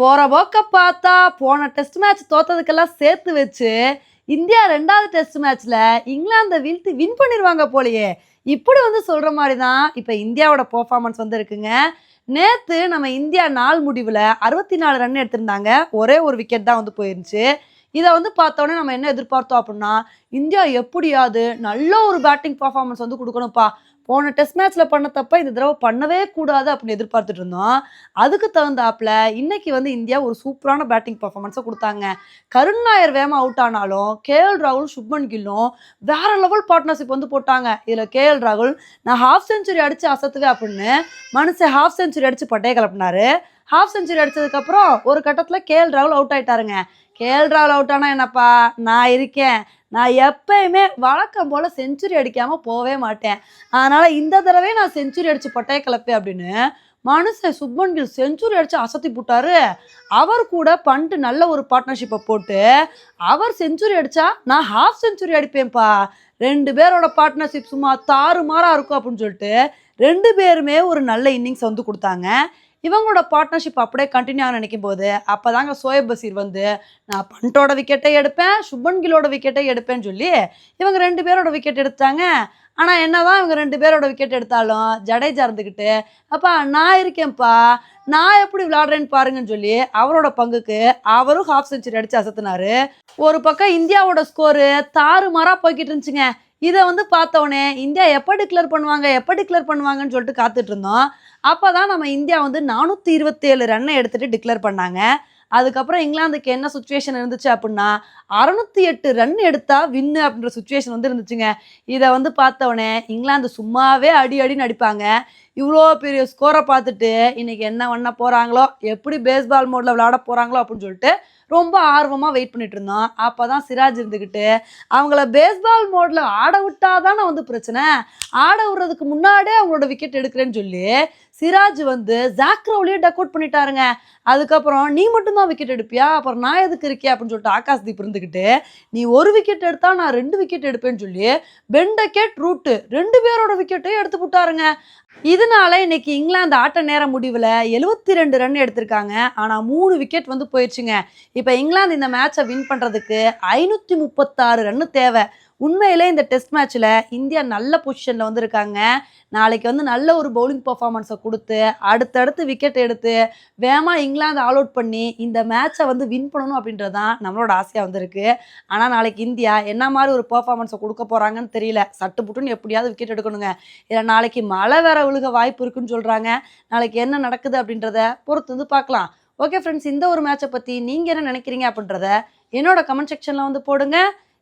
போற போக்க பார்த்தா போன டெஸ்ட் மேட்ச் தோத்ததுக்கெல்லாம் சேர்த்து வச்சு இந்தியா ரெண்டாவது டெஸ்ட் மேட்ச்ல இங்கிலாந்தை வீழ்த்து வின் பண்ணிடுவாங்க போலயே. இப்படி வந்து சொல்ற மாதிரி தான் இப்போ இந்தியாவோட பெர்ஃபார்மன்ஸ் வந்து இருக்குங்க. நேத்து நம்ம இந்தியா நாள் முடிவில் அறுபத்தி நாலு ரன் எடுத்திருந்தாங்க. ஒரே ஒரு விக்கெட் தான் வந்து போயிருந்துச்சு. இதை வந்து பார்த்தோன்னே நம்ம என்ன எதிர்பார்த்தோம் அப்படின்னா இந்தியா எப்படியாவது நல்ல ஒரு பேட்டிங் பர்ஃபார்மன்ஸ் வந்து கொடுக்கணும்ப்பா. போன டெஸ்ட் மேட்ச்ல பண்ண தப்ப இந்த தடவை பண்ணவே கூடாது அப்படின்னு எதிர்பார்த்துட்டு இருந்தோம். அதுக்கு தகுந்தாப்புல இன்னைக்கு வந்து இந்தியா ஒரு சூப்பரான பேட்டிங் பர்ஃபார்மன்ஸை கொடுத்தாங்க. கருண் நாயர் வேகமா அவுட் ஆனாலும் கேஎல் ராகுல் சுப்மன் கில்லும் வேற லெவல் பார்ட்னர்ஷிப் வந்து போட்டாங்க. இதுல கேஎல் ராகுல் நான் ஹாஃப் செஞ்சுரி அடிச்சு அசத்துவேன் அப்படின்னு மனுஷன் ஹாஃப் செஞ்சுரி அடிச்சு பட்டையை கிளப்பினாரு ஹாஃப் செஞ்சுரி அடிச்சதுக்கு அப்புறம் ஒரு கட்டத்துல கேஎல் ராகுல் அவுட் ஆயிட்டாருங்க. கேஎல் ராகுல் அவுட் ஆனா என்னப்பா? நான் இருக்கேன். நான் எப்பயுமே வழக்கம் போல் செஞ்சுரி அடிக்காமல் போவே மாட்டேன். அதனால் இந்த தடவை நான் செஞ்சுரி அடித்து பட்டைய கிளப்பேன் அப்படின்னு மனுஷன் சுப்மன் கில் செஞ்சுரி அடித்து அசத்தி போட்டாரு. அவர் கூட பண்ணிட்டு நல்ல ஒரு பார்ட்னர்ஷிப்பை போட்டு அவர் செஞ்சுரி அடித்தா நான் ஹாஃப் செஞ்சுரி அடிப்பேன்ப்பா. ரெண்டு பேரோட பார்ட்னர்ஷிப் சும்மா தாறுமாறா இருக்கும் அப்படின்னு சொல்லிட்டு ரெண்டு பேருமே ஒரு நல்ல இன்னிங்ஸ் வந்து கொடுத்தாங்க. இவங்களோட பார்ட்னர்ஷிப் அப்படியே கண்டினியூ ஆக நினைக்கும் போது அப்போதாங்க சோயப் பசீர் வந்து நான் பண்டோட விக்கெட்டை எடுப்பேன் சுபன் கிலோட விக்கெட்டை எடுப்பேன்னு சொல்லி இவங்க ரெண்டு பேரோட விக்கெட் எடுத்தாங்க. ஆனால் என்னதான் இவங்க ரெண்டு பேரோட விக்கெட் எடுத்தாலும் ஜடேஜா இருந்துக்கிட்டு அப்பா நான் இருக்கேன்ப்பா நான் எப்படி விளையாடுறேன்னு பாருங்கன்னு சொல்லி அவரோட பங்குக்கு அவரும் ஹாஃப் செஞ்சுரி அடிச்சு அசத்துனாரு. ஒரு பக்கம் இந்தியாவோட ஸ்கோரு தாறுமாறா போய்கிட்டு இருந்துச்சுங்க. இதை வந்து பார்த்தோன்னே இந்தியா எப்போ டிக்ளேர் பண்ணுவாங்க எப்போ டிக்ளேர் பண்ணுவாங்கன்னு சொல்லிட்டு காத்துட்டு இருந்தோம். அப்போ தான் நம்ம இந்தியா வந்து நானூற்றி இருபத்தேழு ரன்னை எடுத்துகிட்டு டிக்ளேர் பண்ணாங்க. அதுக்கப்புறம் இங்கிலாந்துக்கு என்ன சுச்சுவேஷன் இருந்துச்சு அப்படின்னா அறுநூத்தி எட்டு ரன் எடுத்தா வின்னு அப்படின்ற சுச்சுவேஷன் வந்து இருந்துச்சுங்க. இதை வந்து பார்த்தவொடனே இங்கிலாந்து சும்மாவே அடி அடின்னு நடிப்பாங்க இவ்வளோ பெரிய ஸ்கோரை பார்த்துட்டு இன்னைக்கு என்ன பண்ண போகிறாங்களோ எப்படி பேஸ்பால் மோடில் விளையாட போகிறாங்களோ அப்படின்னு சொல்லிட்டு ரொம்ப ஆர்வமாக வெயிட் பண்ணிட்டு இருந்தோம். அப்போ தான் சிராஜ் இருந்துக்கிட்டு அவங்கள பேஸ்பால் மோடில் ஆட விட்டாதானே வந்து பிரச்சனை. ஆட விடுறதுக்கு முன்னாடியே அவங்களோட விக்கெட் எடுக்கிறேன்னு சொல்லி சிராஜ் வந்து ஜாக்ரவுலியே டக் அவுட் பண்ணிட்டாருங்க. அதுக்கப்புறம் நீ மட்டும்தான் விக்கெட் எடுப்பியா? அப்புறம் நான் எதுக்கு இருக்கே அப்படின்னு சொல்லிட்டு ஆகாஷ்தீப் இருந்துக்கிட்டு நீ ஒரு விக்கெட் எடுத்தா நான் ரெண்டு விக்கெட் எடுப்பேன்னு சொல்லி பெண்டக்கெட் ரூட்டு ரெண்டு பேரோட விக்கெட்டையும் எடுத்து விட்டாருங்க இது இதனால இன்னைக்கு இங்கிலாந்து ஆட்ட நேர முடிவில் எழுபத்தி ரெண்டு ரன் எடுத்திருக்காங்க. ஆனால் மூணு விக்கெட் வந்து போயிடுச்சுங்க. இப்போ இங்கிலாந்து இந்த மேட்சை வின் பண்ணுறதுக்கு ஐநூற்றி முப்பத்தாறு ரன்னு தேவை. உண்மையிலே இந்த டெஸ்ட் மேட்ச்சில் இந்தியா நல்ல பொசிஷனில் வந்திருக்காங்க. நாளைக்கு வந்து நல்ல ஒரு பவுலிங் பர்ஃபார்மன்ஸை கொடுத்து அடுத்தடுத்து விக்கெட் எடுத்து வேகமாக இங்கிலாந்து ஆல் அவுட் பண்ணி இந்த மேட்சை வந்து வின் பண்ணணும் அப்படின்றது தான் நம்மளோட ஆசையாக வந்திருக்கு. ஆனால் நாளைக்கு இந்தியா என்ன மாதிரி ஒரு பர்ஃபார்மன்ஸை கொடுக்க போகிறாங்கன்னு தெரியல. சட்டு புட்டுன்னு எப்படியாவது விக்கெட் எடுக்கணுங்க. இதில் நாளைக்கு மழை வேற விழுக வாய்ப்பு இருக்குன்னு சொல்கிறாங்க நாளைக்கு என்ன நடக்குது அப்படின்றத பொறுத்து வந்து பார்க்கலாம். ஓகே ஃப்ரெண்ட்ஸ் இந்த ஒரு மேட்சை பற்றி நீங்கள் என்ன நினைக்கிறீங்க அப்படின்றத என்னோட கமெண்ட் செக்ஷனில் வந்து போடுங்க.